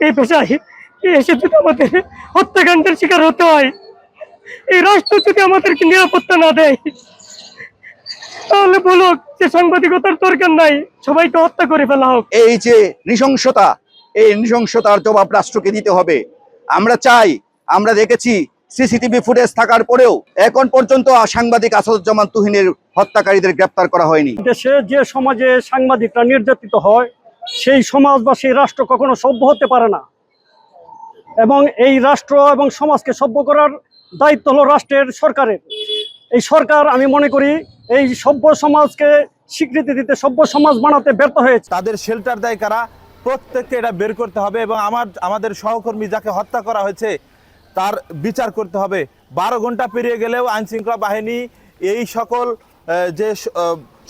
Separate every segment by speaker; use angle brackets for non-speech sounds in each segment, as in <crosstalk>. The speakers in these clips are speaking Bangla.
Speaker 1: এই পেশায় এসে যদি আমাদের হত্যাকাণ্ডের শিকার হতে হয় এই রাষ্ট্র যদি আমাদেরকে নিরাপত্তা না দেয় তাহলে বলো যে সাংবাদিকতার দরকার নাই সবাইকে হত্যা করে ফেলা হোক।
Speaker 2: এই যে নৃশংসতা এই নৃশংসতার জবাব রাষ্ট্রকে দিতে হবে। আমরা চাই আমরা দেখেছি সিসিটিভি ফুটেজ থাকার পরেও এখন পর্যন্ত সাংবাদিক আসাদুজ্জামান তুহিনের হত্যাকারীদের গ্রেপ্তার করা হয়নি।
Speaker 1: দেশে যে সমাজে সাংবাদিকরা নির্যাতিত হয় সেই সমাজ বা সেই রাষ্ট্র কখনো সভ্য হতে পারে না। এবং এই রাষ্ট্র এবং সমাজকে সভ্য করার দায়িত্ব হলো রাষ্ট্রের সরকারের। এই সরকার, আমি মনে করি, এই সভ্য সমাজকে স্বীকৃতি দিতে, সভ্য সমাজ বানাতে ব্যর্থ হয়েছে।
Speaker 3: তাদের শেল্টার দেয় কারা? প্রত্যেককে এটা বের করতে হবে এবং আমার, আমাদের সহকর্মী যাকে হত্যা করা হয়েছে, তার বিচার করতে হবে। বারো ঘণ্টা পেরিয়ে গেলেও আইনশৃঙ্খলা বাহিনী এই সকল যে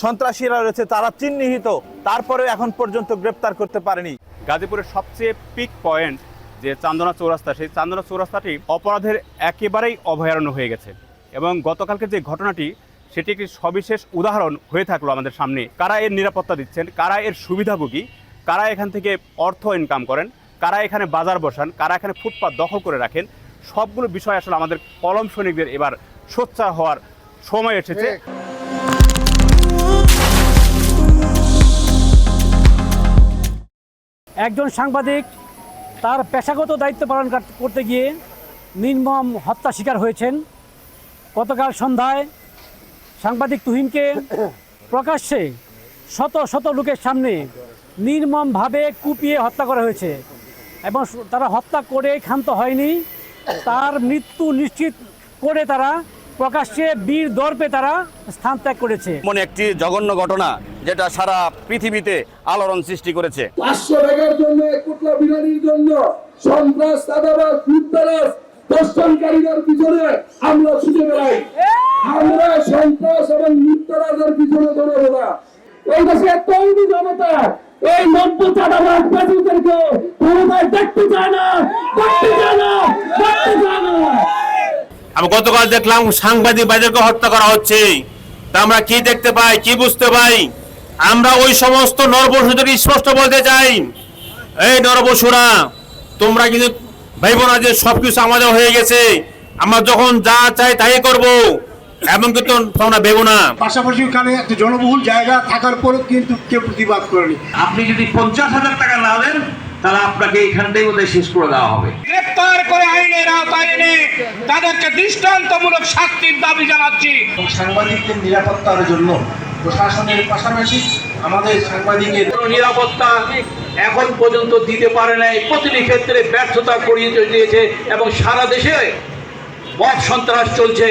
Speaker 3: সন্ত্রাসীরা রয়েছে, তারা চিহ্নিত। তারপরে এখন পর্যন্ত গ্রেপ্তার করতে পারেনি।
Speaker 4: গাজীপুরের সবচেয়ে পিক পয়েন্ট যে চান্দনা চৌরাস্তা, সেই চান্দনা চৌরাস্তাটি অপরাধের একেবারেই অভয়ারণ্য হয়ে গেছে। এবং গতকালকে যে ঘটনাটি, সেটি একটি সবিশেষ উদাহরণ হয়ে থাকল আমাদের সামনে। কারা এর নিরাপত্তা দিচ্ছেন? কারা এর সুবিধাভোগী? কারা এখান থেকে অর্থ ইনকাম করেন? কারা এখানে বাজার বসান? কারা এখানে ফুটপাত দখল করে রাখেন? সবগুলো বিষয় আসলে আমাদের কলম সৈনিকদের এবার সোচ্চার হওয়ার সময় এসেছে।
Speaker 5: একজন সাংবাদিক তার পেশাগত দায়িত্ব পালন করতে গিয়ে নির্মম হত্যা শিকার হয়েছেন। গতকাল সন্ধ্যায় সাংবাদিক তুহিনকে <coughs> প্রকাশ্যে শত শত লোকের সামনে নির্মমভাবে কুপিয়ে হত্যা করা হয়েছে এবং তারা হত্যা করে ক্ষান্ত হয়নি। তার মৃত্যু নিশ্চিত করে তারা প্রকাশ্যে বীর দর্পে তারা স্থান ত্যাগ করেছে।
Speaker 6: এমন একটি জঘন্য ঘটনা যেটা সারা পৃথিবীতে আলোড়ন সৃষ্টি করেছে।
Speaker 7: পাঁচশো টাকার জন্য এক কোটলা বিরিয়ানির জন্য সন্ত্রাস লুটতারাস দর্শনকারীদের পিছনে আমরা ছুটে বেড়াই। আমরা সন্ত্রাস এবং লুটতারাসের পিছনে দৌড়াবো না। এই দেশে তৈরি জনতা এই নব্য চাঁদাবাদ প্রেসিডেন্টকে ক্ষমতায় দেখতে চায় না দেখতে চায় না দেখতে চায় না।
Speaker 8: আমি গতকাল দেখলাম সাংবাদিক বাজারকে হত্যা করা হচ্ছে। তা আমরা কি দেখতে পাই কি বুঝতে পাই? আমরা ওই সমস্ত নরবসুদের স্পষ্ট বলতে চাই। এই নরবসুরা তোমরা কিন্তু ভাইব না যে সবকিছু আমাদের হয়ে গেছে। আমরা যখন যা চাই তাই করব এমন কিন্তু তোমরা ভেবো না।
Speaker 9: পাশাপাশি ওখানে একটা জনবহুল জায়গা থাকার পরেও কিন্তু কেউ প্রতিবাদ করেনি।
Speaker 10: আপনি যদি পঞ্চাশ হাজার টাকা না দেন তাহলে আপনাকে এইখানটাই বোধহয় শেষ করে দেওয়া হবে।
Speaker 9: গ্রেপ্তার করে আইনের আওতায় এনে তাদেরকে দৃষ্টান্তমূলক শাস্তির দাবি জানাচ্ছি।
Speaker 7: সাংবাদিকদের নিরাপত্তার জন্য প্রশাসনের পাশাপাশি আমাদের সাংবাদিকের
Speaker 10: নিরাপত্তা এখন পর্যন্ত দিতে পারে নাই। প্রতিটি ক্ষেত্রে ব্যর্থতা করিয়ে দিয়েছে এবং সারা দেশে মত সন্ত্রাস চলছে।